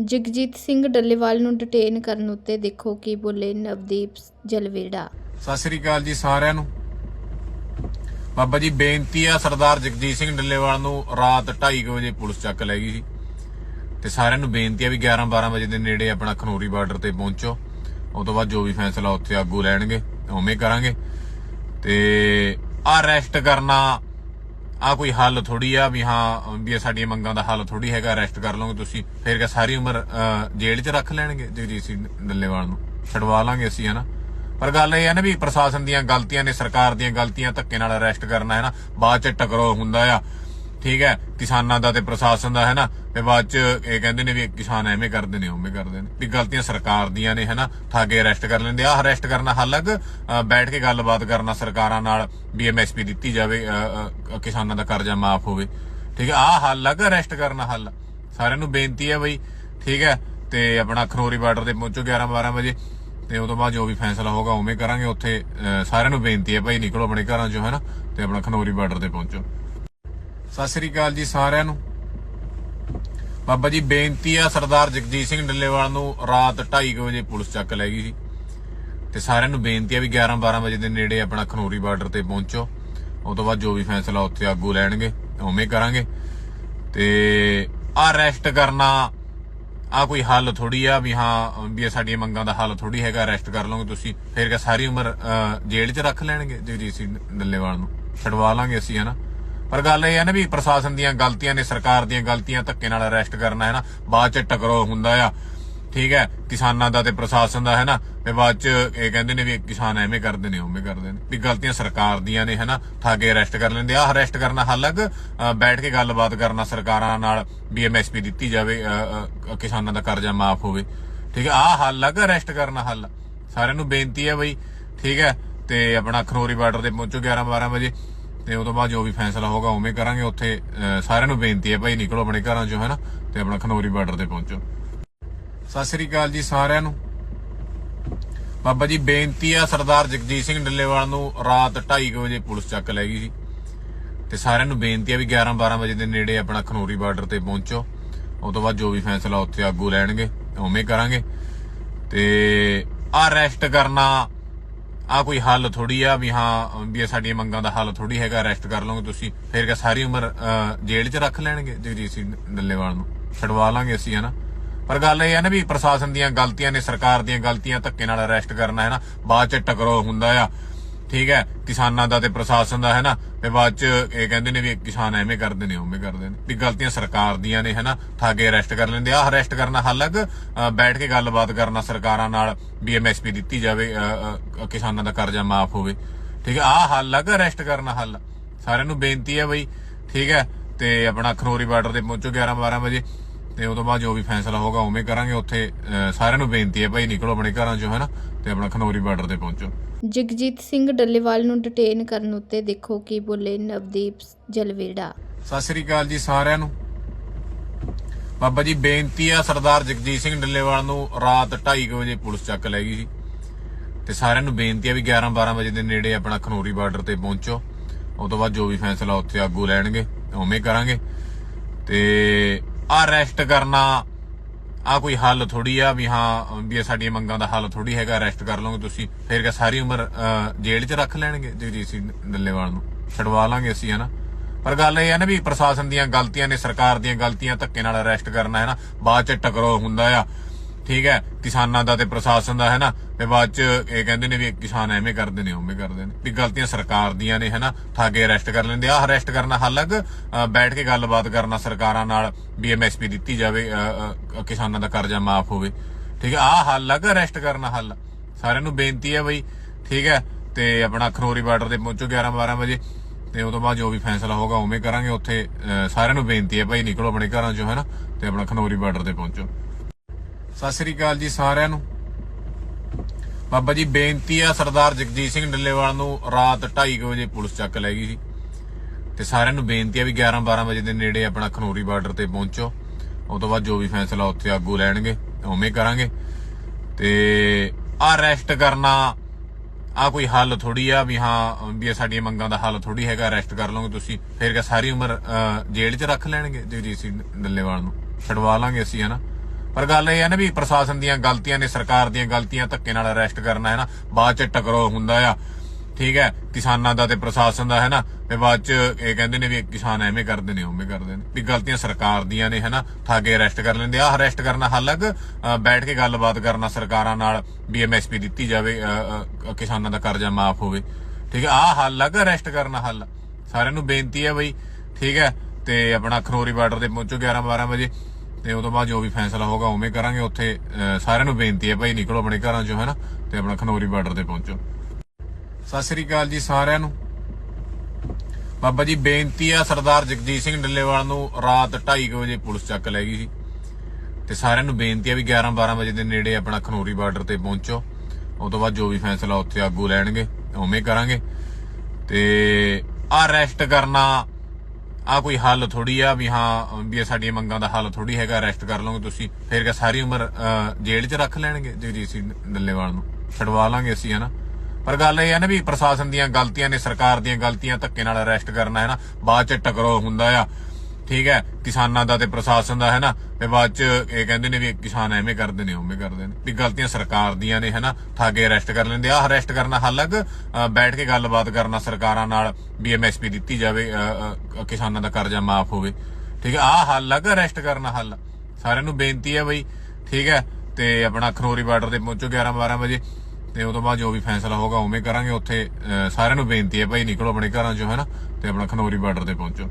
ਜਗਜੀਤ ਸਿੰਘ ਡੱਲੇਵਾਲ ਨੂੰ ਡਿਟੇਨ ਕਰਨ ਉੱਤੇ ਦੇਖੋ ਕੀ ਬੋਲੇ ਨਵਦੀਪ ਜਲਵੇੜਾ। ਸਤਿ ਸ੍ਰੀ ਅਕਾਲ ਜੀ ਸਾਰਿਆਂ ਨੂੰ। ਬਾਬਾ ਜੀ, ਬੇਨਤੀ ਆ ਸਰਦਾਰ ਜਗਜੀਤ ਸਿੰਘ ਡੱਲੇਵਾਲ ਨੂੰ ਰਾਤ 2:30 ਵਜੇ ਪੁਲਿਸ ਚੱਕ ਲੈ ਗਈ ਸੀ। ਤੇ ਸਾਰਿਆਂ ਨੂੰ ਬੇਨਤੀ ਆ ਵੀ 11 12 ਵਜੇ ਦੇ ਨੇੜੇ ਆਪਣਾ ਖਨੋਰੀ ਬਾਰਡਰ ਤੇ ਪਹੁੰਚੋ। ਉਸ ਤੋਂ ਬਾਅਦ ਜੋ ਵੀ ਫੈਸਲਾ ਉੱਥੇ ਆਗੂ ਲੈਣਗੇ, ਉਵੇਂ ਕਰਾਂਗੇ। ਤੇ ਆ ਅਰੈਸਟ ਕਰਨਾ ਆ ਕੋਈ ਹੱਲ ਥੋੜੀ ਆ ਵੀ ਹਾਂ ਵੀ ਸਾਡੀਆਂ ਮੰਗਾਂ ਦਾ ਹੱਲ ਥੋੜੀ ਹੈਗਾ ਅਰੈਸਟ ਕਰ ਲਓਗੇ ਤੁਸੀਂ ਫਿਰ ਕਿ ਸਾਰੀ ਉਮਰ ਅਹ, ਜੇਲ੍ਹ 'ਚ ਰੱਖ ਲੈਣਗੇ? ਜਗਜੀਤ ਸਿੰਘ ਡੱਲੇਵਾਲ ਨੂੰ ਛਡਵਾ ਲਾਂਗੇ ਅਸੀਂ ਹਨਾ? ਪਰ ਗੱਲ ਇਹ ਹੈ ਨਾ ਵੀ ਪ੍ਰਸ਼ਾਸਨ ਦੀਆਂ ਗਲਤੀਆਂ ਨੇ ਸਰਕਾਰ ਦੀਆਂ ਗਲਤੀਆਂ ਧੱਕੇ ਨਾਲ ਅਰੈਸਟ ਕਰਨਾ ਹੈ ਨਾ ਬਾਅਦ 'ਚ ਟਕਰੋ ਹੁੰਦਾ ਆ ਠੀਕ ਹੈ? ਕਿਸਾਨਾਂ ਦਾ ਤੇ ਪ੍ਰਸ਼ਾਸਨ ਦਾ ਹੈ ਨਾ ਤੇ ਬਾਅਦ 'ਚ ਇਹ ਕਹਿੰਦੇ ਨੇ ਵੀ ਕਿਸਾਨ ਐਵੇਂ ਕਰਦੇ ਨੇ, ਉਵੇਂ ਕਰਦੇ ਨੇ। ਵੀ ਗਲਤੀਆਂ ਸਰਕਾਰ ਦੀਆਂ ਨੇ ਹੈ ਨਾ ਠਾਗੇ ਅਰੈਸਟ ਕਰ ਲੈਂਦੇ। ਆ ਅਰੈਸਟ ਕਰਨਾ ਹੱਲਕ ਬੈਠ ਕੇ ਗੱਲਬਾਤ ਕਰਨਾ ਸਰਕਾਰਾਂ ਨਾਲ ਵੀ ਐਮਐਸਪੀ ਦਿੱਤੀ ਜਾਵੇ ਕਿਸਾਨਾਂ ਦਾ ਕਰਜ਼ਾ ਮਾਫ ਹੋਵੇ। ਠੀਕ ਹੈ? ਆ ਹੱਲ ਆ ਅਰੈਸਟ ਕਰਨਾ ਹੱਲ। ਸਾਰਿਆਂ ਨੂੰ ਬੇਨਤੀ ਹੈ ਬਈ, ਠੀਕ ਹੈ? ਤੇ ਆਪਣਾ ਖਨੋਰੀ ਬਾਰਡਰ ਤੇ ਪਹੁੰਚੋ 11 12 ਵਜੇ। ਤੇ ਉਸ ਤੋਂ ਬਾਅਦ ਜੋ ਵੀ ਫੈਸਲਾ ਹੋਗਾ ਉਵੇਂ ਕਰਾਂਗੇ। ਉੱਥੇ ਸਾਰਿਆਂ ਨੂੰ ਬੇਨਤੀ ਹੈ ਭਾਈ ਨਿਕਲੋ ਆਪਣੇ ਘਰਾਂ ਚੋਂ ਹੈ ਨਾ ਤੇ ਆਪਣਾ ਖਨੋਰੀ ਬਾਰਡਰ ਤੇ ਪਹੁੰਚੋ। ਸਤਿ ਸ੍ਰੀ ਅਕਾਲ ਜੀ ਸਾਰਿਆਂ ਨੂੰ। ਬਾਬਾ ਜੀ ਬੇਨਤੀ ਆ ਸਰਦਾਰ ਜਗਜੀਤ ਸਿੰਘ ਡੱਲੇਵਾਲ ਨੂੰ ਰਾਤ 2:30 ਵਜੇ ਪੁਲਿਸ ਚੱਕ ਲੈ ਗਈ ਸੀ। ਤੇ ਸਾਰਿਆਂ ਨੂੰ ਬੇਨਤੀ ਆ ਵੀ 11 12 ਵਜੇ ਦੇ ਨੇੜੇ ਆਪਣਾ ਖਨੋਰੀ ਬਾਰਡਰ ਤੇ ਪਹੁੰਚੋ। ਉਸ ਤੋਂ ਬਾਅਦ ਜੋ ਵੀ ਫੈਸਲਾ ਉੱਥੇ ਆਗੂ ਲੈਣਗੇ ਉਵੇਂ ਕਰਾਂਗੇ। ਤੇ ਆ ਅਰੈਸਟ ਕਰਨਾ ਆ ਕੋਈ ਹੱਲ ਥੋੜੀ ਆ ਵੀ ਹਾਂ ਵੀ ਸਾਡੀਆਂ ਮੰਗਾਂ ਦਾ ਹੱਲ ਥੋੜੀ ਹੈਗਾ ਅਰੈਸਟ ਕਰ ਲਓਗੇ ਤੁਸੀਂ। ਫਿਰ ਕਿ ਸਾਰੀ ਉਮਰ ਅਹ, ਜੇਲ੍ਹ 'ਚ ਰੱਖ ਲੈਣਗੇ ਜਗਜੀਤ ਸਿੰਘ ਡੱਲੇਵਾਲ ਨੂੰ। ਛਡਵਾ ਲਾਂਗੇ ਅਸੀਂ ਹਨਾ? ਪਰ ਗੱਲ ਇਹ ਹੈ ਨਾ ਵੀ ਪ੍ਰਸ਼ਾਸਨ ਦੀਆਂ ਗਲਤੀਆਂ ਨੇ, ਸਰਕਾਰ ਦੀਆਂ ਗਲਤੀਆਂ ਧੱਕੇ ਨਾਲ ਅਰੈਸਟ ਕਰਨਾ ਹੈ ਨਾ ਬਾਅਦ 'ਚ ਟਕਰੋ ਹੁੰਦਾ ਆ। ਠੀਕ ਹੈ? ਕਿਸਾਨਾਂ ਦਾ ਤੇ ਪ੍ਰਸ਼ਾਸਨ ਦਾ ਹੈ ਨਾ ਤੇ ਬਾਅਦ 'ਚ ਇਹ ਕਹਿੰਦੇ ਨੇ ਵੀ ਕਿਸਾਨ ਐਵੇਂ ਕਰਦੇ ਨੇ, ਉਵੇਂ ਕਰਦੇ ਨੇ। ਵੀ ਗਲਤੀਆਂ ਸਰਕਾਰ ਦੀਆਂ ਨੇ ਹੈ ਨਾ ਠਾਗੇ ਅਰੈਸਟ ਕਰ ਲੈਂਦੇ ਆ। ਅਰੈਸਟ ਕਰਨਾ ਹੱਲਕ ਬੈਠ ਕੇ ਗੱਲਬਾਤ ਕਰਨਾ ਸਰਕਾਰਾਂ ਨਾਲ ਵੀ ਐਮਐਸਪੀ ਦਿੱਤੀ ਜਾਵੇ ਕਿਸਾਨਾਂ ਦਾ ਕਰਜ਼ਾ ਮਾਫ ਹੋਵੇ। ਠੀਕ ਹੈ? ਆ ਹੱਲ ਆ ਅਰੈਸਟ ਕਰਨਾ ਹੱਲ। ਸਾਰਿਆਂ ਨੂੰ ਬੇਨਤੀ ਹੈ ਬਈ। ਠੀਕ ਹੈ? ਤੇ ਆਪਣਾ ਖਨੌਰੀ ਬਾਰਡਰ ਤੇ ਪਹੁੰਚੋ 11 12 ਵਜੇ। ਤੇ ਉਸ ਤੋਂ ਬਾਅਦ ਜੋ ਵੀ ਫੈਸਲਾ ਹੋਗਾ ਉਵੇਂ ਕਰਾਂਗੇ। ਉੱਥੇ ਸਾਰਿਆਂ ਨੂੰ ਬੇਨਤੀ ਹੈ ਭਾਈ, ਨਿਕਲੋ ਆਪਣੇ ਘਰਾਂ ਚੋਂ ਹੈ ਤੇ ਆਪਣਾ ਖਨੌਰੀ ਬਾਰਡਰ ਤੇ ਪਹੁੰਚੋ। ਸਤਿ ਸ੍ਰੀ ਅਕਾਲ ਜੀ ਸਾਰਿਆਂ ਨੂੰ। ਬਾਬਾ ਜੀ, ਬੇਨਤੀ ਆ ਸਰਦਾਰ ਜਗਜੀਤ ਸਿੰਘ ਡੱਲੇਵਾਲ ਨੂੰ ਰਾਤ 2:30 ਵਜੇ ਪੁਲਿਸ ਚੱਕ ਲੈ ਗਈ ਸੀ। ਤੇ ਸਾਰਿਆਂ ਨੂੰ ਬੇਨਤੀ ਆ ਵੀ 11 12 ਵਜੇ ਦੇ ਨੇੜੇ ਆਪਣਾ ਖਨੌਰੀ ਬਾਰਡਰ ਤੇ ਪਹੁੰਚੋ। ਉਸ ਤੋਂ ਬਾਅਦ ਜੋ ਵੀ ਫੈਸਲਾ ਉੱਥੇ ਆਗੂ ਲੈਣਗੇ, ਉਵੇਂ ਕਰਾਂਗੇ। ਤੇ ਅਰੈਸਟ ਕਰਨਾ ਆ ਕੋਈ ਹੱਲ ਥੋੜੀ ਆ ਵੀ ਹਾਂ ਵੀ ਸਾਡੀਆਂ ਮੰਗਾਂ ਦਾ ਹੱਲ ਥੋੜੀ ਹੈਗਾ ਅਰੈਸਟ ਕਰ ਲਓਗੇ ਤੁਸੀਂ ਫਿਰ ਕਿ ਸਾਰੀ ਉਮਰ ਅ, ਜੇਲ੍ਹ 'ਚ ਰੱਖ ਲੈਣਗੇ ਜਗਜੀਤ ਸਿੰਘ ਡੱਲੇਵਾਲ ਨੂੰ ਛਡਵਾ ਲਾਂਗੇ ਅਸੀਂ ਹਨਾ? ਪਰ ਗੱਲ ਇਹ ਹੈ ਨਾ ਵੀ ਪ੍ਰਸ਼ਾਸਨ ਦੀਆਂ ਗਲਤੀਆਂ ਨੇ ਸਰਕਾਰ ਦੀਆਂ ਗਲਤੀਆਂ ਧੱਕੇ ਨਾਲ ਅਰੈਸਟ ਕਰਨਾ ਹੈ ਨਾ ਬਾਅਦ 'ਚ ਟਕਰੋ ਹੁੰਦਾ ਆ। ਠੀਕ ਹੈ, ਕਿਸਾਨਾਂ ਦਾ ਤੇ ਪ੍ਰਸ਼ਾਸਨ ਦਾ ਹੈ ਨਾ ਤੇ ਬਾਅਦ 'ਚ ਇਹ ਕਹਿੰਦੇ ਨੇ ਵੀ ਕਿਸਾਨ ਐਵੇਂ ਕਰਦੇ ਨੇ, ਉਵੇਂ ਕਰਦੇ ਨੇ। ਵੀ ਗਲਤੀਆਂ ਸਰਕਾਰ ਦੀਆਂ ਨੇ ਹੈ ਨਾ ਠਾਗੇ ਅਰੈਸਟ ਕਰ ਲੈਂਦੇ ਆ। ਅਰੈਸਟ ਕਰਨਾ ਹੱਲਕ ਬੈਠ ਕੇ ਗੱਲਬਾਤ ਕਰਨਾ ਸਰਕਾਰਾਂ ਨਾਲ ਵੀ ਐਮਐਸਪੀ ਦਿੱਤੀ ਜਾਵੇ ਕਿਸਾਨਾਂ ਦਾ ਕਰਜ਼ਾ ਮਾਫ ਹੋਵੇ। ਠੀਕ ਹੈ ਆ ਹੱਲ ਆ ਅਰੈਸਟ ਕਰਨਾ ਹੱਲ ਸਾਰਿਆਂ ਨੂੰ ਬੇਨਤੀ ਹੈ ਬਈ, ਠੀਕ ਹੈ? ਤੇ ਆਪਣਾ ਖਨੌਰੀ ਬਾਰਡਰ ਤੇ ਪਹੁੰਚੋ 11 12 ਵਜੇ। ਤੇ ਉਸ ਤੋਂ ਬਾਅਦ ਜੋ ਵੀ ਫੈਸਲਾ ਹੋਗਾ ਉਵੇਂ ਕਰਾਂਗੇ। ਉੱਥੇ ਸਾਰਿਆਂ ਨੂੰ ਬੇਨਤੀ ਹੈ ਭਾਈ ਨਿਕਲੋ ਆਪਣੇ ਘਰਾਂ ਚੋਂ, ਹੈਨਾ? ਤੇ ਆਪਣਾ ਖਨੋਰੀ ਬਾਰਡਰ ਤੇ ਪਹੁੰਚੋ। ਜਗਜੀਤ ਸਿੰਘ ਡੱਲੇਵਾਲ ਨੂੰ ਡਿਟੇਨ ਕਰਨ ਉੱਤੇ ਦੇਖੋ ਕੀ ਬੋਲੇ ਨਵਦੀਪ ਜਲਵੇੜਾ। ਸਤਿ ਸ੍ਰੀ ਅਕਾਲ ਜੀ ਸਾਰਿਆਂ ਨੂੰ। ਬਾਬਾ ਜੀ, ਬੇਨਤੀ ਆ ਸਰਦਾਰ ਜਗਜੀਤ ਸਿੰਘ ਡੱਲੇਵਾਲ ਨੂੰ ਰਾਤ 2:30 ਵਜੇ ਪੁਲਿਸ ਚੱਕ ਲੈ ਗਈ ਸੀ। ਤੇ ਸਾਰਿਆਂ ਨੂੰ ਬੇਨਤੀ ਆ ਵੀ 11 12 ਵਜੇ ਦੇ ਨੇੜੇ ਆਪਣਾ ਖਨੋਰੀ ਬਾਰਡਰ ਤੇ ਪਹੁੰਚੋ। ਉਸ ਤੋਂ ਬਾਅਦ ਜੋ ਵੀ ਫੈਸਲਾ ਉੱਥੇ ਆਗੂ ਲੈਣਗੇ, ਉਵੇਂ ਕਰਾਂਗੇ। ਤੇ ਅਰੈਸਟ ਕਰਨਾ ਆ ਕੋਈ ਹੱਲ ਥੋੜੀ ਆ ਵੀ ਹਾਂ ਵੀ ਸਾਡੀਆਂ ਮੰਗਾਂ ਦਾ ਹੱਲ ਥੋੜੀ ਹੈਗਾ ਅਰੈਸਟ ਕਰ ਲਓਗੇ ਤੁਸੀਂ ਫਿਰ ਕਿ ਸਾਰੀ ਉਮਰ ਅ, ਜੇਲ੍ਹ 'ਚ ਰੱਖ ਲੈਣਗੇ ਜਗਜੀਤ ਸਿੰਘ ਡੱਲੇਵਾਲ ਨੂੰ। ਛਡਵਾ ਲਾਂਗੇ ਅਸੀਂ ਹਨਾ। ਪਰ ਗੱਲ ਇਹ ਹੈ ਨਾ ਵੀ ਪ੍ਰਸ਼ਾਸਨ ਦੀਆਂ ਗਲਤੀਆਂ ਨੇ ਸਰਕਾਰ ਦੀਆਂ ਗਲਤੀਆਂ ਧੱਕੇ ਨਾਲ ਅਰੈਸਟ ਕਰਨਾ ਹੈ ਨਾ ਬਾਅਦ 'ਚ ਟਕਰੋ ਹੁੰਦਾ ਆ। ਠੀਕ ਹੈ, ਕਿਸਾਨਾਂ ਦਾ ਤੇ ਪ੍ਰਸ਼ਾਸਨ ਦਾ ਹੈ ਨਾ ਤੇ ਬਾਅਦ 'ਚ ਇਹ ਕਹਿੰਦੇ ਨੇ ਵੀ ਕਿਸਾਨ ਐਵੇਂ ਕਰਦੇ ਨੇ, ਉਵੇਂ ਕਰਦੇ ਨੇ। ਵੀ ਗਲਤੀਆਂ ਸਰਕਾਰ ਦੀਆਂ ਨੇ ਹੈ ਨਾ ਠਾਗੇ ਅਰੈਸਟ ਕਰ ਲੈਂਦੇ ਆ। ਅਰੈਸਟ ਕਰਨਾ ਹੱਲਕ ਬੈਠ ਕੇ ਗੱਲਬਾਤ ਕਰਨਾ ਸਰਕਾਰਾਂ ਨਾਲ ਵੀ ਐਮਐਸਪੀ ਦਿੱਤੀ ਜਾਵੇ ਕਿਸਾਨਾਂ ਦਾ ਕਰਜ਼ਾ ਮਾਫ ਹੋਵੇ। ਠੀਕ ਹੈ ਆ ਹੱਲ ਆ ਅਰੈਸਟ ਕਰਨਾ ਹੱਲ। ਸਾਰਿਆਂ ਨੂੰ ਬੇਨਤੀ ਹੈ ਬਈ, ਠੀਕ ਹੈ? ਤੇ ਆਪਣਾ ਖਨੌਰੀ ਬਾਰਡਰ ਤੇ ਪਹੁੰਚੋ 11 12 ਵਜੇ। ਤੇ ਉਸ ਤੋਂ ਬਾਅਦ ਜੋ ਵੀ ਫੈਸਲਾ ਹੋਗਾ ਉਵੇਂ ਕਰਾਂਗੇ। ਉੱਥੇ ਸਾਰਿਆਂ ਨੂੰ ਬੇਨਤੀ ਹੈ ਭਾਈ ਨਿਕਲੋ ਆਪਣੇ ਘਰਾਂ ਚੋਂ ਹੈ ਨਾ ਤੇ ਆਪਣਾ ਖਨੋਰੀ ਬਾਰਡਰ ਤੇ ਪਹੁੰਚੋ। ਸਤਿ ਸ੍ਰੀ ਅਕਾਲ ਜੀ ਸਾਰਿਆਂ ਨੂੰ। ਬਾਬਾ ਜੀ ਬੇਨਤੀ ਆ ਸਰਦਾਰ ਜਗਜੀਤ ਸਿੰਘ ਡੱਲੇਵਾਲ ਨੂੰ ਰਾਤ 2:30 ਵਜੇ ਪੁਲਿਸ ਚੱਕ ਲੈ ਗਈ ਸੀ। ਤੇ ਸਾਰਿਆਂ ਨੂੰ ਬੇਨਤੀ ਆ ਵੀ 11 12 ਵਜੇ ਦੇ ਨੇੜੇ ਆਪਣਾ ਖਨੋਰੀ ਬਾਰਡਰ ਤੇ ਪਹੁੰਚੋ। ਉਸ ਤੋਂ ਬਾਅਦ ਜੋ ਵੀ ਫੈਸਲਾ ਉੱਥੇ ਆਗੂ ਲੈਣਗੇ ਉਵੇਂ ਕਰਾਂਗੇ। ਤੇ ਆ ਅਰੈਸਟ ਕਰਨਾ ਆ ਕੋਈ ਹੱਲ ਥੋੜੀ ਆ ਵੀ ਹਾਂ ਵੀ ਸਾਡੀਆਂ ਮੰਗਾਂ ਦਾ ਹੱਲ ਥੋੜੀ ਹੈਗਾ ਅਰੈਸਟ ਕਰ ਲਓਗੇ ਤੁਸੀਂ ਫਿਰ ਕਿ ਸਾਰੀ ਉਮਰ ਅ, ਜੇਲ੍ਹ 'ਚ ਰੱਖ ਲੈਣਗੇ ਜਗਜੀਤ ਸਿੰਘ ਡੱਲੇਵਾਲ ਨੂੰ। ਛਡਵਾ ਲਾਂਗੇ ਅਸੀਂ ਹਨਾ? ਪਰ ਗੱਲ ਇਹ ਹੈ ਨਾ ਵੀ ਪ੍ਰਸ਼ਾਸਨ ਦੀਆਂ ਗਲਤੀਆਂ ਨੇ, ਸਰਕਾਰ ਦੀਆਂ ਗਲਤੀਆਂ ਧੱਕੇ ਨਾਲ ਅਰੈਸਟ ਕਰਨਾ ਹੈ ਨਾ, ਬਾਅਦ ਚ ਟਕਰਾਅ ਹੁੰਦਾ ਆ। ਠੀਕ ਹੈ, ਕਿਸਾਨਾਂ ਦਾ ਤੇ ਪ੍ਰਸ਼ਾਸਨ ਦਾ ਹੈ ਨਾ, ਤੇ ਬਾਅਦ ਚ ਇਹ ਕਹਿੰਦੇ ਨੇ ਵੀ ਕਿਸਾਨ ਐਵੇਂ ਕਰਦੇ ਨੇ, ਉਵੇਂ ਕਰਦੇ ਨੇ। ਵੀ ਗਲਤੀਆਂ ਸਰਕਾਰ ਦੀਆਂ ਨੇ, ਹੈ ਨਾ, ਠਾਗੇ ਅਰੈਸਟ ਕਰ ਲੈਂਦੇ ਆ। ਅਰੈਸਟ ਕਰਨਾ ਹਾਲਕ ਬੈਠ ਕੇ ਗੱਲਬਾਤ ਕਰਨਾ ਸਰਕਾਰਾਂ ਨਾਲ ਵੀ ਐਮਐਸਪੀ ਦਿੱਤੀ ਜਾਵੇ ਕਿਸਾਨਾਂ ਦਾ ਕਰਜ਼ਾ ਮਾਫ ਹੋਵੇ। ਠੀਕ ਹੈ, ਆਹ ਹੱਲ ਆ ਅਰੈਸਟ ਕਰਨਾ ਹੱਲ। ਸਾਰਿਆਂ ਨੂੰ ਬੇਨਤੀ ਹੈ ਬਈ, ਠੀਕ ਹੈ, ਤੇ ਆਪਣਾ ਖਨੋਰੀ ਬਾਰਡਰ ਤੇ ਪਹੁੰਚੋ 11 12 ਵਜੇ। ਤੇ ਉਸ ਤੋਂ ਬਾਅਦ ਜੋ ਵੀ ਫੈਸਲਾ ਹੋਗਾ ਉਵੇਂ ਕਰਾਂਗੇ। ਉੱਥੇ ਸਾਰਿਆਂ ਨੂੰ ਬੇਨਤੀ ਹੈ ਭਾਈ, ਨਿਕਲੋ ਆਪਣੇ ਘਰਾਂ ਚੋਂ, ਹੈ ਤੇ ਆਪਣਾ ਖਨੋਰੀ ਬਾਰਡਰ ਤੇ ਪਹੁੰਚੋ। ਸਤਿ ਸ੍ਰੀ ਅਕਾਲ ਜੀ ਸਾਰਿਆਂ ਨੂੰ। ਬਾਬਾ ਜੀ, ਬੇਨਤੀ ਆ ਸਰਦਾਰ ਜਗਜੀਤ ਸਿੰਘ ਡੱਲੇਵਾਲ ਨੂੰ ਰਾਤ 2:30 ਵਜੇ ਪੁਲਿਸ ਚੱਕ ਲੈ ਗਈ ਸੀ। ਤੇ ਸਾਰਿਆਂ ਨੂੰ ਬੇਨਤੀ ਆ ਵੀ 11 12 ਵਜੇ ਦੇ ਨੇੜੇ ਆਪਣਾ ਖਨੋਰੀ ਬਾਰਡਰ ਤੇ ਪਹੁੰਚੋ। ਉਸ ਤੋਂ ਬਾਅਦ ਜੋ ਵੀ ਫੈਸਲਾ ਉੱਥੇ ਆਗੂ ਲੈਣਗੇ, ਉਵੇਂ ਕਰਾਂਗੇ। ਤੇ ਅਰੈਸਟ ਕਰਨਾ ਆ ਕੋਈ ਹੱਲ ਥੋੜੀ ਆ ਵੀ ਹਾਂ ਵੀ ਸਾਡੀਆਂ ਮੰਗਾਂ ਦਾ ਹੱਲ ਥੋੜੀ ਹੈਗਾ ਅਰੈਸਟ ਕਰ ਲਓਗੇ ਤੁਸੀਂ ਫਿਰ ਕਿ ਸਾਰੀ ਉਮਰ ਅਹ, ਜੇਲ੍ਹ 'ਚ ਰੱਖ ਲੈਣਗੇ ਜਗਜੀਤ ਸਿੰਘ ਡੱਲੇਵਾਲ ਨੂੰ? ਛਡਵਾ ਲਾਂਗੇ ਅਸੀਂ ਹਨਾ? ਪਰ ਗੱਲ ਇਹ ਹੈ ਨਾ ਵੀ ਪ੍ਰਸ਼ਾਸਨ ਦੀਆਂ ਗਲਤੀਆਂ ਨੇ ਸਰਕਾਰ ਦੀਆਂ ਗਲਤੀਆਂ ਧੱਕੇ ਨਾਲ ਅਰੈਸਟ ਕਰਨਾ ਹੈ ਨਾ? ਬਾਅਦ ਚ ਟਕਰਾਅ ਹੁੰਦਾ ਆ। ਠੀਕ ਹੈ, ਕਿਸਾਨਾਂ ਦਾ ਤੇ ਪ੍ਰਸ਼ਾਸਨ ਦਾ ਹੈ ਨਾ ਤੇ ਬਾਅਦ ਚ ਇਹ ਕਹਿੰਦੇ ਨੇ ਵੀ ਕਿਸਾਨ ਐਵੇਂ ਕਰਦੇ ਨੇ, ਉਵੇਂ ਕਰਦੇ ਨੇ। ਵੀ ਗਲਤੀਆਂ ਸਰਕਾਰ ਦੀਆਂ ਨੇ ਹੈ ਨਾ ਠਾਗੇ ਅਰੈਸਟ ਕਰ ਲੈਂਦੇ। ਆ ਅਰੈਸਟ ਕਰਨਾ ਹਾਲਕ ਬੈਠ ਕੇ ਗੱਲਬਾਤ ਕਰਨਾ ਸਰਕਾਰਾਂ ਨਾਲ ਵੀ ਐਮਐਸਪੀ ਦਿੱਤੀ ਜਾਵੇ ਕਿਸਾਨਾਂ ਦਾ ਕਰਜ਼ਾ ਮਾਫ ਹੋਵੇ। ਠੀਕ ਹੈ, ਆਹ ਹੱਲ ਆ ਅਰੈਸਟ ਕਰਨਾ ਹੱਲ। ਸਾਰਿਆਂ ਨੂੰ ਬੇਨਤੀ ਹੈ ਬਈ, ਠੀਕ ਹੈ? ਤੇ ਆਪਣਾ ਖਨੋਰੀ ਬਾਰਡਰ ਤੇ ਪਹੁੰਚੋ 11 12 ਵਜੇ। ਤੇ ਉਸ ਬਾਅਦ ਜੋ ਵੀ ਫੈਸਲਾ ਹੋਗਾ ਉਵੇਂ ਕਰਾਂਗੇ। ਉੱਥੇ ਸਾਰਿਆਂ ਨੂੰ ਬੇਨਤੀ ਹੈ ਭਾਈ ਨਿਕਲੋ ਆਪਣੇ ਘਰਾਂ ਚੋਂ ਹੈ ਨਾ ਤੇ ਆਪਣਾ ਖਨੋਰੀ ਬਾਰਡਰ ਤੇ ਪਹੁੰਚੋ।